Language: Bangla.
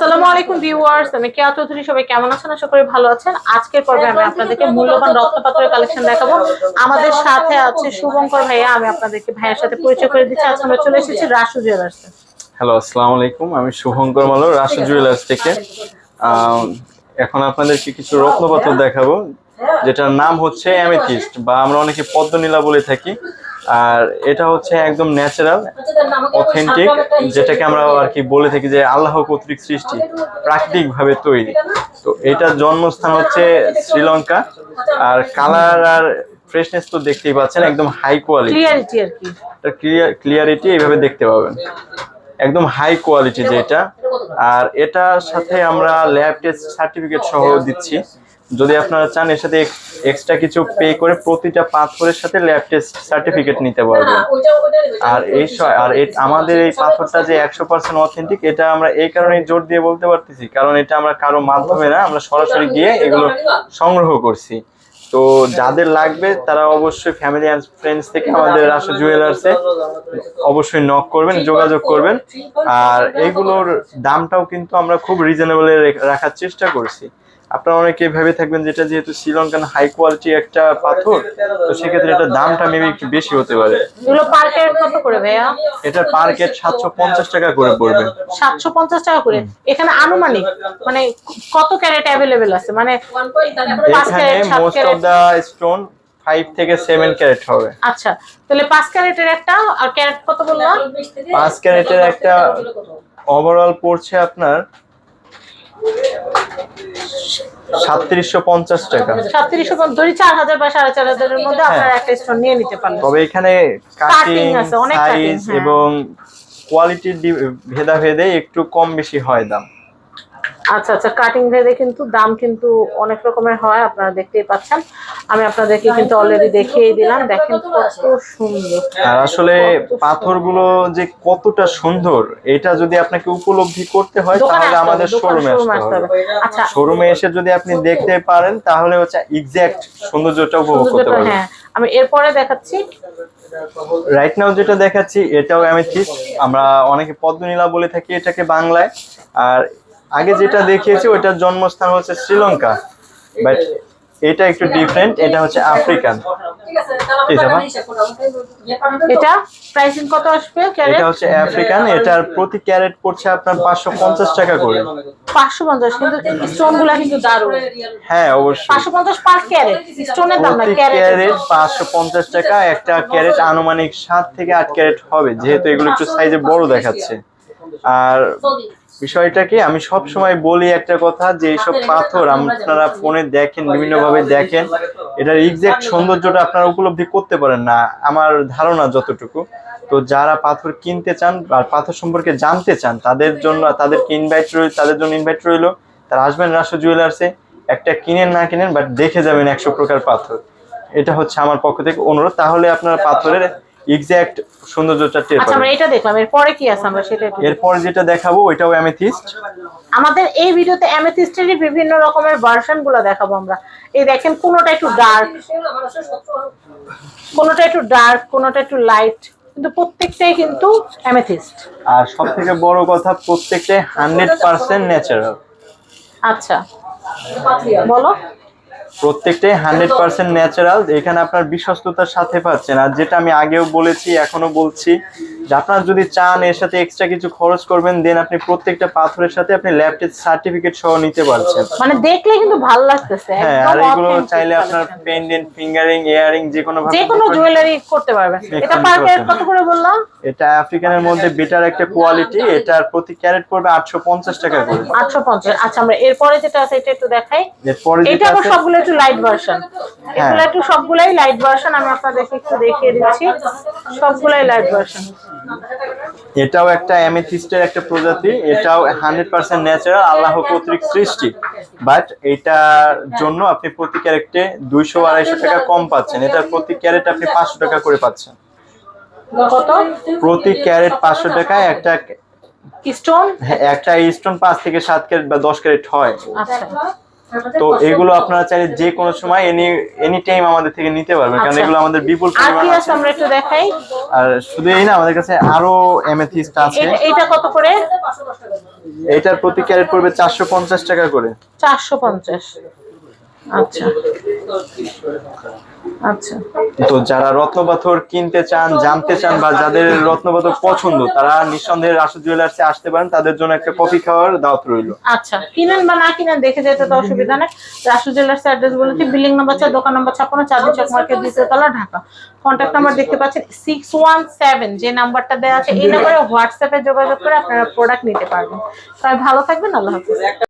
আসসালামু আলাইকুম ভিউয়ার্স, আমি কেয়া চৌধুরী, সবাই কেমন আছেন? আশা করি ভালো আছেন। আজকের পর্বে আমি আপনাদেরকে মূল্যবান রত্নপাত্রের কালেকশন দেখাবো। আমাদের সাথে আছে শুভঙ্কর ভাইয়া, আমি আপনাদেরকে ভাইয়ের সাথে পরিচয় করে দিচ্ছি। আজকে আমরা চলে এসেছি রাসু জুয়েলার্সে হ্যালো, আসসালামু আলাইকুম। আমি শুভঙ্কর মালো রাশি জুয়েলার্স থেকে। এখন আপনাদেরকে কিছু রত্নপাত্র দেখাবো, যেটার নাম হচ্ছে অ্যামেথিস্ট বা আমরা অনেকে পদ্মনীলা বলে থাকি। আর এটা হচ্ছে একদম ন্যাচারাল অথেন্টিক যেটাকে আমরা আর কি বলে থাকি যে আল্লাহ কর্তৃক সৃষ্টি প্রাকৃতিক ভাবে তৈরি। তো এটার জন্মস্থান হচ্ছে শ্রীলঙ্কা। আর কালার আর ফ্রেশনেস তো দেখতেই পাচ্ছেন একদম হাই কোয়ালিটি ক্লিয়ারিটি আর কি। ক্লিয়ারিটি এইভাবে দেখতে পাবেন। একদম হাই কোয়ালিটি যেটা। আর এটার সাথে আমরা ল্যাব টেস্ট সার্টিফিকেট সহ দিচ্ছি। যদি আপনারা চান এর সাথে এক্সট্রা কিছু পে করে প্রতিটা পাথরের সাথে ল্যাব টেস্ট সার্টিফিকেট নিতে পারবেন। আর এই আর আমাদের এই পাথরটা যে একশো পার্সেন্ট অথেন্টিক এটা আমরা এই কারণে জোর দিয়ে বলতে পারতেছি কারণ এটা আমরা কারও মাধ্যমে না আমরা সরাসরি গিয়ে এগুলো সংগ্রহ করছি। তো যাদের লাগবে তারা অবশ্যই ফ্যামিলি অ্যান্ড ফ্রেন্ডস থেকে আমাদের রাশা জুয়েলার্সে অবশ্যই নক করবেন যোগাযোগ করবেন। আর এইগুলোর দামটাও কিন্তু আমরা খুব রিজনেবলে রাখার চেষ্টা করছি। আপনারা অনেকে ভেবে থাকবেন যেটা যেহেতু শ্রীলঙ্কান হাই কোয়ালিটি একটা পাথর তো সেক্ষেত্রে এটার দামটা মেবি একটু বেশি হতে পারে। এগুলো পার ক্যারেট কত করে ভাইয়া? এটা পার সাতশো পঞ্চাশ টাকা করে পড়বে। সাতশো পঞ্চাশ টাকা করে। এখানে আনুমানিক মানে কত ক্যারেট অ্যাভেলেবেল আছে? মানে পাঁচ এখানে ক্যারেট সাত most of the stone five থেকে সেভেন ক্যারেট হবে। আচ্ছা তাহলে পাঁচ ক্যারেটের একটা আর ক্যারেট কত বললাম? পাঁচ ক্যারেটের একটা ওভারঅল পড়ছে আপনার সাতত্রিশশো পঞ্চাশ টাকা সাতত্রিশশো ধরি চার হাজার বা সাড়ে চার হাজারের মধ্যে হ্যাঁ। আপনারা একটা স্টোন নিয়ে নিতে পারলেন তবে এখানে কাটিং সাইজ হ্যাঁ। এবং কোয়ালিটির ভেদাভেদে একটু কম বেশি হয় দাম আচ্ছা আচ্ছা কাটিং ভেদে কিন্তু দাম কিন্তু অনেক রকমের হয় আপনারা দেখতেই পাচ্ছেন। আমি আপনাদেরকে কিন্তু অলরেডি দেখিয়ে দিলাম দেখেন কত সুন্দর। আর আসলে পাথরগুলো যে কতটা সুন্দর এটা যদি আপনাকে উপলব্ধি করতে হয় তাহলে আমাদের শোরুমে আসতে হবে। আচ্ছা শোরুমে এসে যদি আপনি দেখতে পারেন তাহলে হচ্ছে এক্সাক্ট সৌন্দর্যটা উপভোগ করতে পারবেন। হ্যাঁ আমি এরপরে দেখাচ্ছি। রাইট নাও যেটা দেখাচ্ছি এটাও অ্যামেথিস্ট আমরা অনেকে পদ্মনীলা বলে থাকি এটাকে বাংলায়। আর আগে যেটা দেখিয়েছি ওইটার জন্মস্থান হচ্ছে শ্রীলঙ্কা। বাট এটা একটু ডিফারেন্ট এটা হচ্ছে আফ্রিকান। এটা প্রাইসিং কত আসবে ক্যারেট? এটা হচ্ছে আফ্রিকান এটার প্রতি ক্যারেট পড়ছে আপনার পাঁচশো পঞ্চাশ টাকা করে। পাঁচশো পঞ্চাশ কিন্তু স্টোনগুলা কিন্তু দারুণ। হ্যাঁ অবশ্যই। পাঁচশো পঞ্চাশ পার ক্যারেট স্টোনের দাম না ক্যারেট ক্যারেট পাঁচশো পঞ্চাশ টাকা একটা ক্যারেট আনুমানিক সাত থেকে আট ক্যারেট হবে যেহেতু এগুলো একটু সাইজে বড় দেখাচ্ছে। আর বিষয়টা কি আমি সব সময় বলি একটা কথা যে এইসব পাথর আপনারা ফোনে দেখেন বিভিন্ন ভাবে দেখেন। এটার এক্সাক্ট সৌন্দর্যটা আপনারা উপলব্ধি করতে পারেন না আমার ধারণা যতটুকু। তো যারা পাথর কিনতে চান আর পাথর সম্পর্কে জানতে চান তাদের জন্য তাদেরকে ইনভাইট রইল তাদের জন্য ইনভাইট রইল। তারা আসবেন রাষ্ট্র জুয়েলার্সে একটা কিনেন না কিনেন বাট দেখে যাবেন একশো প্রকার পাথর। এটা হচ্ছে আমার পক্ষ থেকে অনুরোধ। তাহলে আপনারা পাথরের এক্সাক্ট সৌন্দর্যটা টের আচ্ছা আমরা এটা দেখলাম। এরপরে কি আছে আমরা সেটা এরপর যেটা দেখাবো ওইটাও অ্যামেথিস্ট আমাদের এই ভিডিওতে অ্যামেথিস্টেরই বিভিন্ন রকমের ভার্সনগুলো দেখাবো আমরা। এই দেখেন কোনোটা একটু ডার্ক কোনোটা একটু ডার্ক কোনোটা একটু লাইট কিন্তু প্রত্যেকটাই কিন্তু অ্যামেথিস্ট আর সব থেকে বড় কথা প্রত্যেকটাই হান্ড্রেড পার্সেন্ট ন্যাচারাল আচ্ছা বলো। প্রত্যেকটাই হান্ড্রেড পার্সেন্ট ন্যাচারাল। এখানে আপনার বিশ্বস্ততার সাথে পাচ্ছেন। আর যেটা আমি আগেও বলেছি এখনও বলছি যে আপনার যদি চান এর সাথে এক্সট্রা কিছু খরচ করবেন দেন আপনি প্রত্যেকটা পাথরের সাথে আপনি ল্যাব টেস্ট সার্টিফিকেট সহ নিতে পারছেন। মানে দেখলে কিন্তু ভালো লাগতেছে হ্যাঁ আর এগুলো চাইলে আপনার পেন্ডেন্ট ফিঙ্গারিং ইয়ারিং যে কোনো ভাবে যে কোনো জুয়েলারি করতে পারবেন। এটা কোনো পার ক্যারেট করতে কত করে বললাম? এটা আফ্রিকানের মধ্যে বেটার একটা কোয়ালিটি এটার প্রতি ক্যারেট পড়বে আটশো পঞ্চাশ টাকা করে। আটশো পঞ্চাশ। আচ্ছা আমরা এরপরে যেটা আছে এটা একটু দেখাই। এরপরে এটা যেটা আছে সবগুলো একটু লাইট ভার্সন এগুলো একটু সবগুলাই লাইট ভার্সন আমি আপনাদেরকে একটু দেখিয়ে দিচ্ছি। সবগুলাই লাইট ভার্সন এটাও একটা অ্যামেথিস্টের একটা প্রজাতি এটাও হান্ড্রেড পার্সেন্ট ন্যাচারাল আল্লাহ কর্তৃক সৃষ্টি। বাট এটার জন্য আপনি প্রতি ক্যারেটে দুইশো আড়াইশো টাকা কম পাচ্ছেন। এটার প্রতি ক্যারেট আপনি পাঁচশো টাকা করে পাচ্ছেন। কত? প্রতি ক্যারেট পাঁচশো টাকায় একটা স্টোন হ্যাঁ, একটা স্টোন পাঁচ থেকে সাত ক্যারেট বা দশ ক্যারেট হয়। আচ্ছা। তো এগুলো আপনারা চাইলে যে কোনো সময় এনি এনি টাইম আমাদের থেকে নিতে পারবেন। কারণ আচ্ছা। এগুলো আমাদের বিপুল আর পরিমাণ আছে আমরা একটু দেখাই। আর শুধু এই না আমাদের কাছে আরও এমেথিস্ট আছে। এটা কত করে? এটার প্রতি ক্যারেট পড়বে চারশো পঞ্চাশ টাকা করে। চারশো পঞ্চাশ। আচ্ছা। আচ্ছা। তো যারা রত্নপাথর কিনতে চান জানতে চান বা যাদের রত্নপাথর পছন্দ তারা নিঃসন্দেহে রাসু জুয়েলার্সে আসতে পারেন। তাদের জন্য একটা কফি খাওয়ার দাওয়াত রইল। আচ্ছা কিনেন বা না কিনেন দেখে যেতে তো অসুবিধা নেই। রাসু জুয়েলার্স অ্যাড্রেস বলেছি বিল্ডিং নাম্বার চার দোকান নাম্বার ছাপ্পান্ন চাঁদনি চক মার্কেট দ্বিতীয় তলা ঢাকা। কন্ট্যাক্ট নাম্বার দেখতে পাচ্ছেন সিক্স ওয়ান সেভেন যে নাম্বারটা দেওয়া আছে এই নাম্বারে হোয়াটসঅ্যাপে যোগাযোগ করে আপনারা প্রোডাক্ট নিতে পারবেন। সবাই ভালো থাকবেন আল্লাহ হাফিজ।